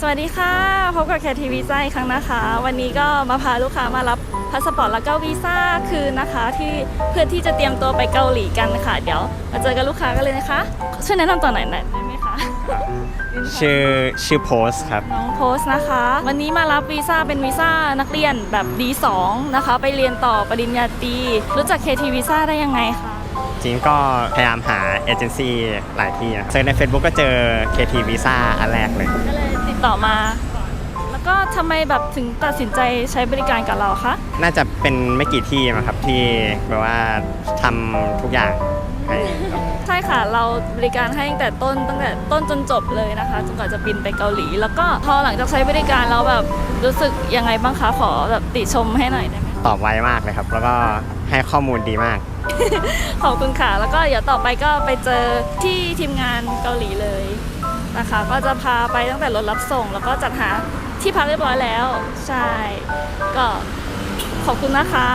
สวัสดีค่ะ พบกับแคทีวีซ่าอีกครั้งนะคะ วันนี้ก็มาพาลูกค้ามารับพาสปอร์ตแล้วก็วีซ่าคืนนะคะ ที่เพื่อที่จะเตรียมตัวไปเกาหลีกันค่ะ เดี๋ยวมาเจอกับลูกค้ากันเลยนะคะ ช่วยแนะนำตัวหน่อยได้ไหมคะชื่อชื่อโพสครับ น้องโพสต์นะคะ วันนี้มารับวีซ่าเป็นวีซ่านักเรียนแบบ D2 นะคะ ไปเรียนต่อปริญญาตรีรู้จัก KT วีซ่าได้ยังไงคะจริงก็พยายามหาเอเจนซี่หลายที่นะเซิร์ชใน Facebook ก็เจอ KT Visa อันแรกเลยก็เลยติ ดต่อมา แล้วก็ทำไมแบบถึงตัดสินใจใช้บริการกับเราคะ น่าจะเป็นไม่กี่ที่มั้งครับที่แบบว่าทำทุกอย่างให้ใช่ค่ะ เราบริการให้ตั้งแต่ต้นตั้งแต่ต้นจนจบเลยนะคะจนกว่าจะบินไปเกาหลี แล้วก็พอหลังจากใช้บริการเราแบบรู้สึกยังไงบ้างคะขอแบบติชมให้หน่อยได้ไหมตอบไวมากเลยครับ แล้วก็ให้ข้อมูลดีมาก ขอบคุณค่ะ แล้วก็เดี๋ยวต่อไปก็ไปเจอที่ทีมงานเกาหลีเลย นะคะ ก็จะพาไปตั้งแต่รถรับส่ง แล้วก็จัดหาที่พักเรียบร้อยแล้ว ใช่ ก็ขอบคุณนะคะ